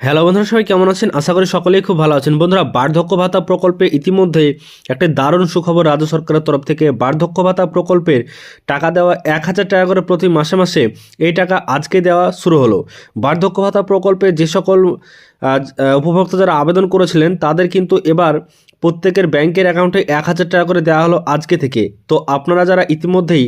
Hello বন্ধুরা, সবাই কেমন আছেন? আশা করি সকলেই খুব ভালো আছেন। বন্ধুরা, বার্ধক্য ভাতা প্রকল্পে ইতিমধ্যে একটা দারুণ সুখবর রাজ্য সরকারের তরফ থেকে বার্ধক্য ভাতা প্রকল্পের টাকা দেওয়া এক হাজার টাকা করে প্রতি মাসে মাসে এই টাকা আজকে দেওয়া শুরু হলো। বার্ধক্য ভাতা প্রকল্পে যে সকল উপভোক্তা যারা আবেদন করেছিলেন, তাদের কিন্তু এবার প্রত্যেকের ব্যাংকের অ্যাকাউন্টে এক হাজার টাকা করে দেওয়া হলো আজকে থেকে। তো আপনারা যারা ইতিমধ্যেই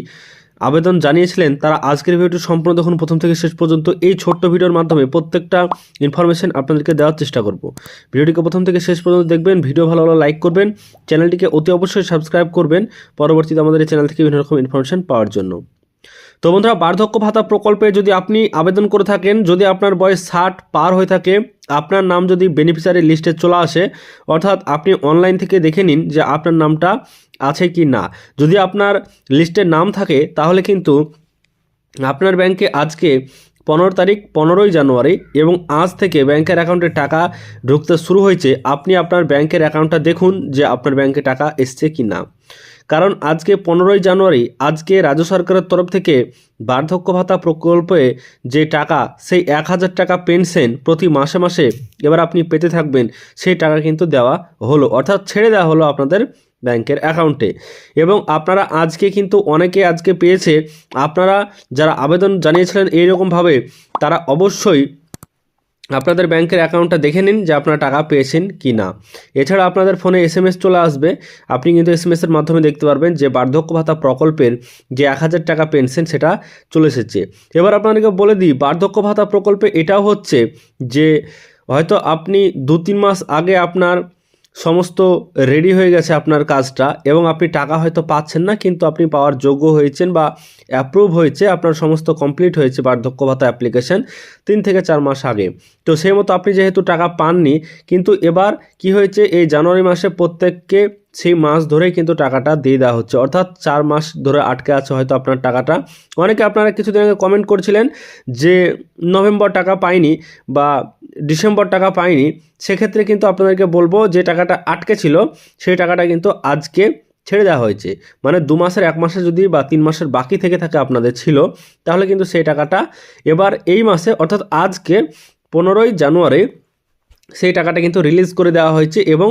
আবেদন জানিয়েছিলেন, তারা আজকের ভিডিওটি সম্পূর্ণ দেখুন। প্রথম থেকে শেষ পর্যন্ত এই ছোট্ট ভিডিওর মাধ্যমে প্রত্যেকটা ইনফরমেশন আপনাদেরকে দেওয়ার চেষ্টা করব। ভিডিওটিকে প্রথম থেকে শেষ পর্যন্ত দেখবেন, ভিডিও ভালো ভালো লাইক করবেন চ্যানেলটিকে অতি অবশ্যই সাবস্ক্রাইব করবেন। পরবর্তীতে আমাদের এই চ্যানেল থেকে বিভিন্ন রকম ইনফরমেশন পাওয়ার জন্য। তো বন্ধুরা, বার্ধক্য ভাতা প্রকল্পে যদি আপনি আবেদন করে থাকেন, যদি আপনার বয়স ষাট পার হয়ে থাকে, আপনার নাম যদি বেনিফিশিয়ারি লিস্টে চলে আসে, অর্থাৎ আপনি অনলাইন থেকে দেখে নিন যে আপনার নামটা আছে কি না। যদি আপনার লিস্টে নাম থাকে, তাহলে কিন্তু আপনার ব্যাংকে আজকে পনেরো তারিখ, পনেরোই জানুয়ারি এবং আজ থেকে ব্যাংকের অ্যাকাউন্টে টাকা ঢুকতে শুরু হয়েছে। আপনি আপনার ব্যাংকের অ্যাকাউন্টটা দেখুন যে আপনার ব্যাংকে টাকা এসছে কি না। কারণ আজকে পনেরোই জানুয়ারি, আজকে রাজ্য সরকারের তরফ থেকে বার্ধক্য ভাতা প্রকল্পে যে টাকা, সেই এক হাজার টাকা পেনশন প্রতি মাসে মাসে এবার আপনি পেতে থাকবেন, সেই টাকা কিন্তু দেওয়া হলো, অর্থাৎ ছেড়ে দেওয়া হলো আপনাদের ব্যাংকের অ্যাকাউন্টে। এবং আপনারা আজকে কিন্তু অনেকে আজকে পেয়েছে, আপনারা যারা আবেদন জানিয়েছিলেন এইরকমভাবে, তারা অবশ্যই আপনাদের ব্যাংকের অ্যাকাউন্টটা দেখে নিন যে আপনারা টাকা পেয়েছেন কি না এছাড়া আপনাদের ফোনে এস এম এস চলে আসবে। আপনি কিন্তু এস এম এসের মাধ্যমে দেখতে পারবেন যে বার্ধক্য ভাতা প্রকল্পের যে এক হাজার টাকা পেনশন সেটা চলে এসেছে। এবার আপনাদেরকে বলে দিই, বার্ধক্য ভাতা প্রকল্পে এটাও হচ্ছে যে হয়তো আপনি দু তিন মাস আগে আপনার সমস্ত রেডি হয়ে গেছে আপনার কাজটা এবং আপনি টাকা হয়তো পাচ্ছেন না, কিন্তু আপনি পাওয়ার যোগ্য হয়েছেন বা অ্যাপ্রুভ হয়েছে, আপনার সমস্ত কমপ্লিট হয়েছে বার্ধক্য ভাতা অ্যাপ্লিকেশন তিন থেকে চার মাস আগে। তো সেই মতো আপনি যেহেতু টাকা পাননি, কিন্তু এবার কি হয়েছে, এই জানুয়ারি মাসে প্রত্যেককে সেই মাস ধরেই কিন্তু টাকাটা দিয়ে দেওয়া হচ্ছে। অর্থাৎ চার মাস ধরে আটকে আছে হয়তো আপনার টাকাটা। অনেকে আপনারা কিছুদিন আগে কমেন্ট করছিলেন যে নভেম্বর টাকা পাইনি বা ডিসেম্বর টাকা পাইনি, সেক্ষেত্রে কিন্তু আপনাদেরকে বলব যে টাকাটা আটকে ছিল, সেই টাকাটা কিন্তু আজকে ছেড়ে দেওয়া হয়েছে। মানে দু মাসের, এক মাসে যদি বা তিন মাসের বাকি থেকে থাকে আপনাদের ছিল, তাহলে কিন্তু সেই টাকাটা এবার এই মাসে, অর্থাৎ আজকে পনেরোই জানুয়ারি, সেই টাকাটা কিন্তু রিলিজ করে দেওয়া হয়েছে এবং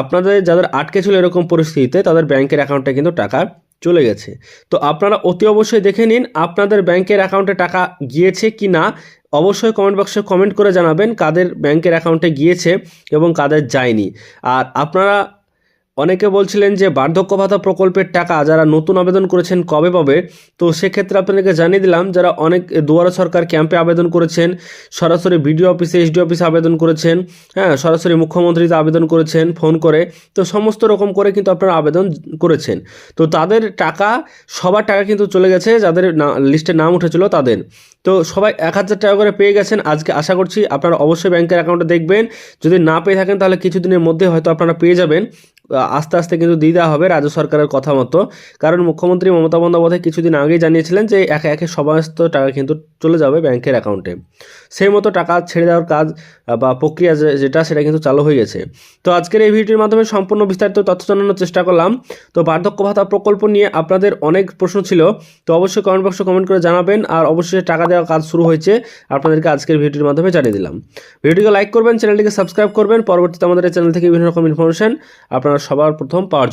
আপনাদের যাদের আটকে ছিল এরকম পরিস্থিতিতে, তাদের ব্যাংকের অ্যাকাউন্টে কিন্তু টাকা চলে গেছে। তো আপনারা অতি অবশ্যই দেখে নিন, আপনাদের ব্যাংকের অ্যাকাউন্টে টাকা গিয়েছে কি না অবশ্যই কমেন্ট বক্সে কমেন্ট করে জানাবেন কাদের ব্যাংকের অ্যাকাউন্টে গিয়েছে এবং কাদের যায়নি। আর আপনারা অনেকে বলছিলেন যে বার্ধক্য ভাতা প্রকল্পের টাকা যারা নতুন আবেদন করেছেন কবে পাবে? তো সেক্ষেত্রে আপনাদেরকে জানিয়ে দিলাম, যারা অনেক দুয়ারা সরকার ক্যাম্পে আবেদন করেছেন, সরাসরি বিডিও অফিসে এসডি অফিসে আবেদন করেছেন হ্যাঁ সরাসরি মুখ্যমন্ত্রীতে আবেদন করেছেন, ফোন করে, তো সমস্ত রকম করে কিন্তু আপনারা আবেদন করেছেন। তো তাদের টাকা, সবার টাকা কিন্তু চলে গেছে, যাদের লিস্টে নাম উঠেছিল তাদের। তো সবাই এক হাজার টাকা করে পেয়ে গেছেন, আজকে আশা করছি আপনারা অবশ্যই ব্যাংকের অ্যাকাউন্টে দেখবেন। যদি না পেয়ে থাকেন তাহলে কিছুদিনের মধ্যে হয়তো আপনারা পেয়ে যাবেন। আস্তে আস্তে কিন্তু দিয়ে দেওয়া হবে রাজ্য সরকারের কথা মতো। কারণ মুখ্যমন্ত্রী মমতা বন্দ্যোপাধ্যায় কিছুদিন আগেই জানিয়েছিলেন যে একে একে সমস্ত টাকা কিন্তু চলে যাবে ব্যাংকের অ্যাকাউন্টে। সেই মতো টাকা ছেড়ে দেওয়ার কাজ বা প্রক্রিয়া যেটা, সেটা কিন্তু চালু হয়ে গেছে। তো আজকের এই ভিডিওর মাধ্যমে সম্পূর্ণ বিস্তারিত তথ্য জানানোর চেষ্টা করলাম। তো বার্ধক্য ভাতা প্রকল্প নিয়ে আপনাদের অনেক প্রশ্ন ছিল। তো অবশ্যই কমেন্ট বক্সে কমেন্ট করে জানাবেন। আর অবশ্যই টাকা দেওয়ার কাজ শুরু হয়েছে। আপনাদেরকে আজকের ভিডিওটির মাধ্যমে জানিয়ে দিলাম। ভিডিওটিকে লাইক করবেন চ্যানেলটিকে সাবস্ক্রাইব করবেন। পরবর্তীতে আমাদের চ্যানেল থেকে বিভিন্ন রকম ইনফরমেশন আপনারা সবার প্রথম পাওয়ার